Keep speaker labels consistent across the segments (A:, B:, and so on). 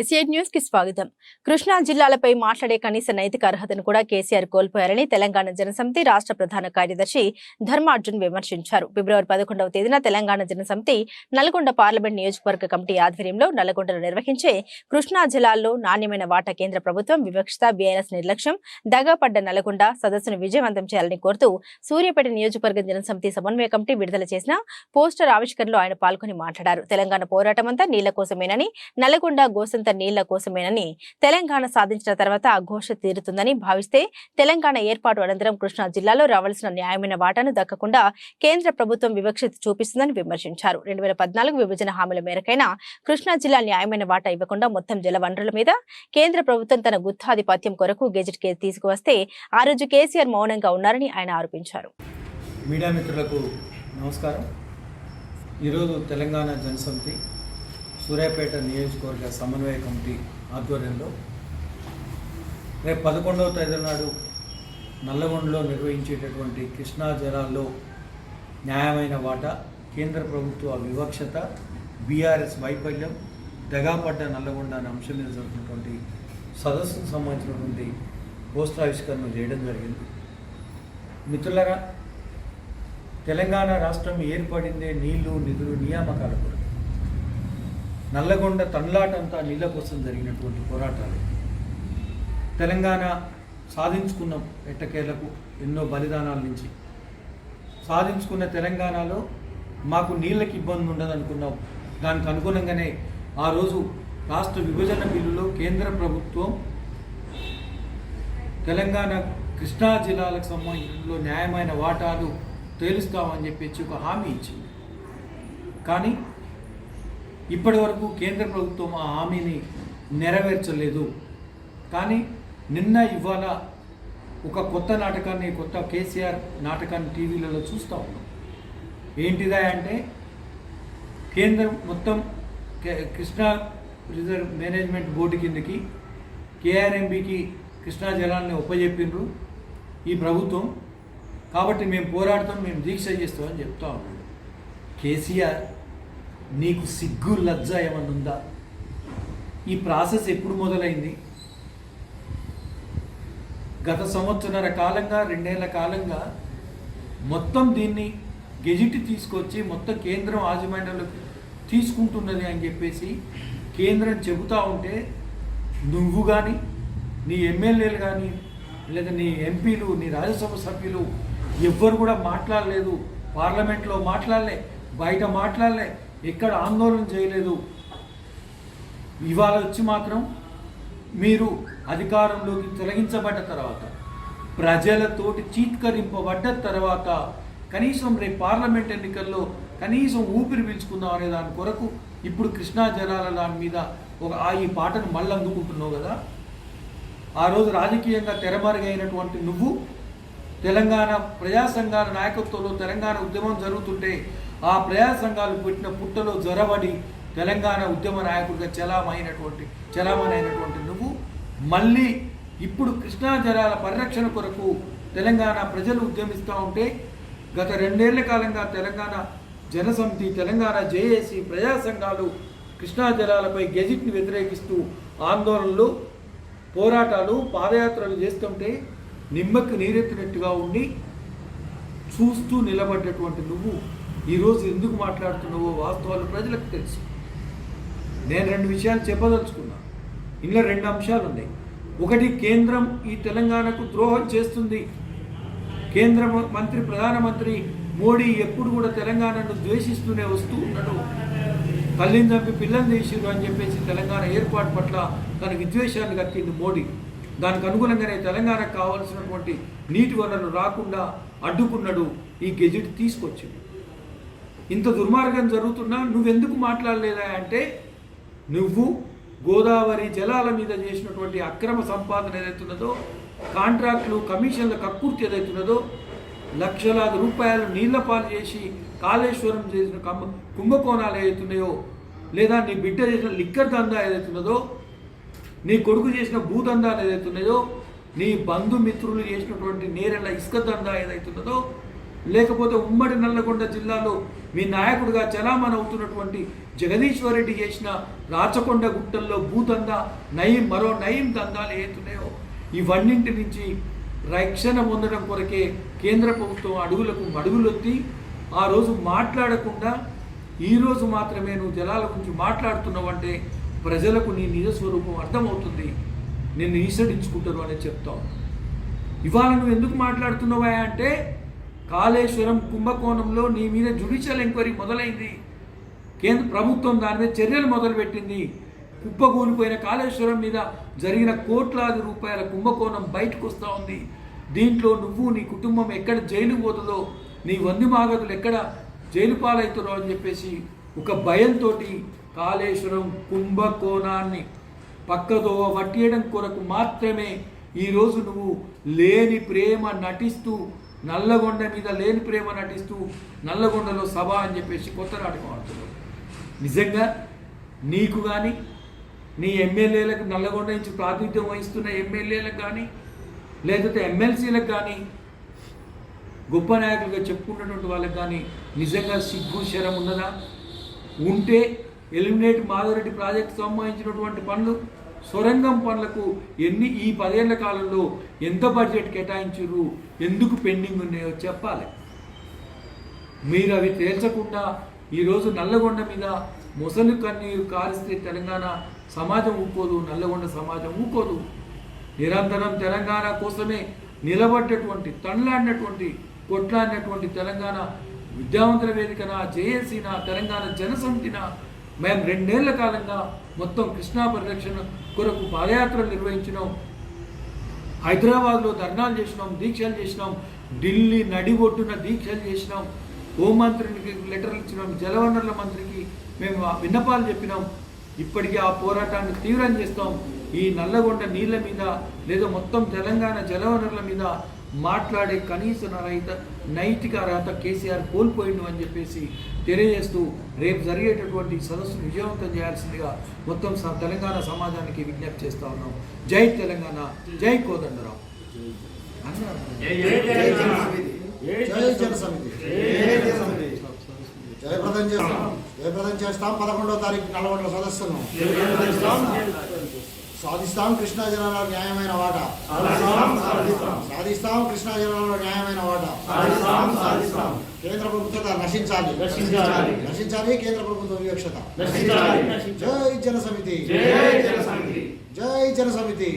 A: Aside న్యూస్కి స్వాగతం. కృష్ణా జిల్లాలపై మాట్లాడే కనీస నైతిక అర్హతను కూడా కేసీఆర్ కోల్పోయారని తెలంగాణ జనసమితి రాష్ట్ర ప్రధాన కార్యదర్శి ధర్మార్జున్ విమర్శించారు. ఫిబ్రవరి పదకొండవ తేదీన తెలంగాణ జనసమితి నల్గొండ పార్లమెంట్ నియోజకవర్గ కమిటీ ఆధ్వర్యంలో నల్గొండలో నిర్వహించే కృష్ణా జిల్లాల్లో నాణ్యమైన వాటా కేంద్ర ప్రభుత్వం వివక్షత బీఆర్ఎస్ నిర్లక్ష్యం దగాపడ్డ నల్గొండ సదస్సును విజయవంతం చేయాలని కోరుతూ సూర్యాపేట నియోజకవర్గ జనసమితి సమన్వయ కమిటీ విడుదల చేసిన పోస్టర్ ఆవిష్కరణలో ఆయన పాల్గొని మాట్లాడారు. తెలంగాణ పోరాటమంతా నీళ్ళ కోసమేనని నల్గొండ గోసంత నీళ్ళ కోసమేనని తెలంగాణ సాధించిన తర్వాత ఆ ఘోష తీరుతుందని భావిస్తే తెలంగాణ ఏర్పాటు అనంతరం కృష్ణా జిల్లాలో రావాల్సిన న్యాయమైన వాటాను దక్కకుండా కేంద్ర ప్రభుత్వం వివక్షత చూపిస్తుందని విమర్శించారు. రెండు వేల పద్నాలుగు విభజన హామీల మేరకైనా కృష్ణా జిల్లా న్యాయమైన వాటా ఇవ్వకుండా మొత్తం జల వనరుల మీద కేంద్ర ప్రభుత్వం తన గుత్తాధిపత్యం కొరకు గెజెట్ కేసు తీసుకువస్తే ఆ రోజు కేసీఆర్ మౌనంగా ఉన్నారని ఆయన ఆరోపించారు.
B: మీడియా మిత్రులకు నమస్కారం. ఈరోజు తెలంగాణ జనసమితి సూర్యాపేట నియోజకవర్గ సమన్వయ కమిటీ ఆధ్వర్యంలో రేపు పదకొండవ తేదీ నాడు నల్లగొండలో నిర్వహించేటటువంటి కృష్ణా జలాల్లో న్యాయమైన వాటా కేంద్ర ప్రభుత్వ వివక్షత బీఆర్ఎస్ వైఫల్యం దగాపడ్డ నల్లగొండ అనే అంశం మీద జరుగుతున్నటువంటి సదస్సుకు సంబంధించినటువంటి పోస్టర్ ఆవిష్కరణ చేయడం జరిగింది. మిత్రులరా తెలంగాణ రాష్ట్రం ఏర్పడిందే నీళ్ళు నిధులు నియామకాల కొరకు నల్లగొండ తన్లాటంతా నీళ్ళ కోసం జరిగినటువంటి పోరాటాలు. తెలంగాణ సాధించుకున్న ఎట్టకేలకు ఎన్నో బలిదానాల నుంచి. సాధించుకున్న తెలంగాణలో మాకు నీళ్ళకి ఇబ్బంది ఉండదు అనుకున్నాం దానికి అనుగుణంగానే ఆ రోజు రాష్ట్ర విభజన బిల్లులో కేంద్ర ప్రభుత్వం తెలంగాణ కృష్ణా జిల్లాలకు సంబంధించిన న్యాయమైన వాటాలు తేలుస్తామని చెప్పేసి ఒక హామీ ఇచ్చింది. కానీ ఇప్పటి వరకు కేంద్ర ప్రభుత్వం ఆ హామీని నెరవేర్చలేదు. కానీ నిన్న ఇవాళ ఒక కొత్త నాటకాన్ని కొత్త కేసీఆర్ నాటకాన్ని టీవీలలో చూస్తూ ఉన్నాం. ఏంటిదా అంటే కేంద్రం మొత్తం కృష్ణా రిజర్వ్ మేనేజ్మెంట్ బోర్డు కిందకి కేఆర్ఎంబికి కృష్ణా జలాన్ని ఒప్పజెప్పిండ్రు ఈ ప్రభుత్వం. కాబట్టి మేము పోరాడతాం మేము దీక్ష చేస్తామని చెప్తా ఉన్నాం. కేసీఆర్ నీకు సిగ్గు లజ్జ ఏమన్నా ఉందా? ఈ ప్రాసెస్ ఎప్పుడు మొదలైంది? గత సంవత్సరాల కాలంగా రెండేళ్ళ కాలంగా మొత్తం దీన్ని గెజిట్ తీసుకొచ్చి మొత్తం కేంద్రం యాజమాన్యంలోకి తీసుకుంటున్నది అని చెప్పేసి కేంద్రం చెబుతూ ఉంటే నువ్వు కానీ నీ ఎమ్మెల్యేలు కానీ లేదా నీ ఎంపీలు నీ రాజ్యసభ సభ్యులు ఎవ్వరు కూడా మాట్లాడలేదు. పార్లమెంట్లో మాట్లాడలే బయట మాట్లాడలే. ఎక్కడ ఆందోళన చేయలేదు. ఇవాళ వచ్చి మాత్రం మీరు అధికారంలోకి తొలగించబడ్డ తర్వాత ప్రజలతోటి చీత్కరింపబడ్డ తర్వాత కనీసం రేపు పార్లమెంట్ ఎన్నికల్లో కనీసం ఊపిరి పీల్చుకుందాం అనే దాని కొరకు ఇప్పుడు కృష్ణా జలాల దాని మీద ఒక ఆ ఈ పాటను మళ్ళీ అందుకుంటున్నావు కదా? ఆ రోజు రాజకీయంగా తెరమరుగైనటువంటి నువ్వు తెలంగాణ ప్రజా సంఘాల నాయకత్వంలో తెలంగాణ ఉద్యమం జరుగుతుంటే ఆ ప్రజా సంఘాలు పుట్టిన పుట్టలో జ్వరబడి తెలంగాణ ఉద్యమ నాయకుడిగా చలామైనటువంటి చలామణైనటువంటి నువ్వు మళ్ళీ ఇప్పుడు కృష్ణా జలాల పరిరక్షణ కొరకు తెలంగాణ ప్రజలు ఉద్యమిస్తూ ఉంటే గత రెండేళ్ళ కాలంగా తెలంగాణ జనసమితి తెలంగాణ జేఏసీ ప్రజా సంఘాలు కృష్ణా జలాలపై గెజిట్ని వ్యతిరేకిస్తూ ఆందోళనలు పోరాటాలు పాదయాత్రలు చేస్తుంటే నిమ్మకి నీరెత్తినట్టుగా ఉండి చూస్తూ నిలబడ్డటువంటి నువ్వు ఈరోజు ఎందుకు మాట్లాడుతున్నావో వాస్తవాలు ప్రజలకు తెలుసు. నేను రెండు విషయాలు చెప్పదలుచుకున్నా. ఇందులో రెండు అంశాలు ఉన్నాయి. ఒకటి కేంద్రం ఈ తెలంగాణకు ద్రోహం చేస్తుంది. కేంద్ర మంత్రి ప్రధానమంత్రి మోడీ ఎప్పుడు కూడా తెలంగాణను ద్వేషిస్తూనే వస్తూ ఉన్నాడు తల్లిని చంపి పిల్లల్ని తీసిరు అని చెప్పేసి తెలంగాణ ఏర్పాటు పట్ల తన విద్వేషాన్ని కక్కింది మోడీ. దానికి అనుగుణంగానే తెలంగాణకు కావాల్సినటువంటి నీటి వనరులు రాకుండా అడ్డుకున్నాడు ఈ గెజిట్ తీసుకొచ్చింది. ఇంత దుర్మార్గం జరుగుతున్నా నువ్వెందుకు మాట్లాడలేదా అంటే నువ్వు గోదావరి జలాల మీద చేసినటువంటి అక్రమ సంపాదన ఏదైతున్నదో కాంట్రాక్టులు కమిషన్ల కక్కుర్తి ఏదైతున్నదో లక్షలాది రూపాయలు నీళ్ళ పాలు చేసి కాళేశ్వరం చేసిన కమ్మ కుంభకోణాలు ఏదైతున్నాయో లేదా నీ బిడ్డ చేసిన లిక్కర్ దందా ఏదైతున్నదో నీ కొడుకు చేసిన భూదందాలు ఏదైతున్నాయో నీ బంధుమిత్రులు చేసినటువంటి నేరెళ్ళ ఇసుక దందా ఏదైతున్నదో లేకపోతే ఉమ్మడి నల్లగొండ జిల్లాలో మీ నాయకుడిగా చలామణ అవుతున్నటువంటి జగదీశ్వర్ రెడ్డి చేసిన రాచకొండ గుట్టల్లో భూదందా నయం మరో నయం దందాలు ఏతున్నాయో ఇవన్నింటి నుంచి రక్షణ పొందడం కొరకే కేంద్ర ప్రభుత్వం అడుగులకు మడుగులొత్తి ఆ రోజు మాట్లాడకుండా ఈరోజు మాత్రమే నువ్వు జలాల గురించి మాట్లాడుతున్నావంటే ప్రజలకు నీ నిజ స్వరూపం అర్థమవుతుంది. నిన్ను ఈసడించుకుంటారు అని చెప్తావు. ఇవాళ నువ్వు ఎందుకు మాట్లాడుతున్నావా అంటే కాళేశ్వరం కుంభకోణంలో నీ మీద జుడిషియల్ ఎంక్వైరీ మొదలైంది. కేంద్ర ప్రభుత్వం దాని మీద చర్యలు మొదలుపెట్టింది. కుప్పకూలిపోయిన కాళేశ్వరం మీద జరిగిన కోట్లాది రూపాయల కుంభకోణం బయటకు వస్తూ ఉంది. దీంట్లో నువ్వు నీ కుటుంబం ఎక్కడ జైలు పోతుందో నీ వంది మాగతులు ఎక్కడ జైలు పాలవుతారో అని చెప్పేసి ఒక భయంతో కాళేశ్వరం కుంభకోణాన్ని పక్కదో వట్టియడం కొరకు మాత్రమే ఈరోజు నువ్వు లేని ప్రేమ నటిస్తూ నల్లగొండ మీద లేని ప్రేమ నటిస్తూ నల్లగొండలో సభ అని చెప్పేసి కొత్త నాటకం ఆడుతున్నారు. నిజంగా నీకు కానీ నీ ఎమ్మెల్యేలకు నల్లగొండ నుంచి ప్రాతినిధ్యం వహిస్తున్న ఎమ్మెల్యేలకు కానీ లేకపోతే ఎమ్మెల్సీలకు కానీ గొప్ప నాయకులుగా చెప్పుకుంటున్నటువంటి వాళ్ళకి కానీ నిజంగా సిగ్గు శరం ఉన్నదా? ఉంటే ఎలిమినేట్ మాధవరెడ్డి ప్రాజెక్ట్ సంబంధించినటువంటి పనులు సొరంగం పనులకు ఎన్ని ఈ పదేళ్ళ కాలంలో ఎంత బడ్జెట్ కేటాయించారు ఎందుకు పెండింగ్ ఉన్నాయో చెప్పాలి. మీరు అవి తేల్చకుండా ఈరోజు నల్లగొండ మీద ముసలి కన్నీరు కారిస్తే తెలంగాణ సమాజం ఊకోదు నల్లగొండ సమాజం ఊకోదు. నిరంతరం తెలంగాణ కోసమే నిలబడ్డటువంటి తండ్లాడినటువంటి కొట్లాడినటువంటి తెలంగాణ విద్యావంతుల వేదికన జేఏసీనా తెలంగాణ జనసమితినా మేము రెండేళ్ళ కాలంగా మొత్తం కృష్ణా పరిరక్షణ కొరకు పాదయాత్రలు నిర్వహించినాం. హైదరాబాద్లో ధర్నాలు చేసినాం దీక్షలు చేసినాం. ఢిల్లీ నడిబొట్టున దీక్షలు చేసినాం. హోంమంత్రికి లెటర్లు ఇచ్చినాం. జలవనరుల మంత్రికి మేము ఆ విన్నపాలు చెప్పినాం. ఇప్పటికీ ఆ పోరాటాన్ని తీవ్రం చేస్తాం. ఈ నల్లగొండ నీళ్ళ మీద లేదా మొత్తం తెలంగాణ జలవనరుల మీద మాట్లాడే కనీస రహిత నైతిక అర్హత కేసీఆర్ కోల్పోయిండు అని చెప్పేసి తెలియజేస్తూ రేపు జరిగేటటువంటి సదస్సును విజయవంతం చేయాల్సిందిగా మొత్తం స- తెలంగాణ సమాజానికి విజ్ఞప్తి చేస్తా ఉన్నాం. జై తెలంగాణ జై కోదండరావు
C: జయప్రదం చేస్తాం. జయప్రదం చేస్తాం. పదకొండవ తారీఖు నల్గొండ సదస్సును సాధిస్తాం కృష్ణా జిల్లాలో న్యాయమైన వాటా సాధిస్తాం కృష్ణా జిల్లాలో న్యాయమైన వాటా కేంద్ర ప్రభుత్వత నశించాలి నశించాలి కేంద్ర ప్రభుత్వ వివక్షత జై జన సమితి జై జన సమితి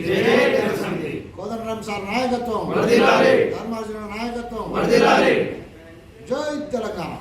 C: కోదండరాం సార్ నాయకత్వం ధర్మార్జున నాయకత్వం జై తెలంగాణ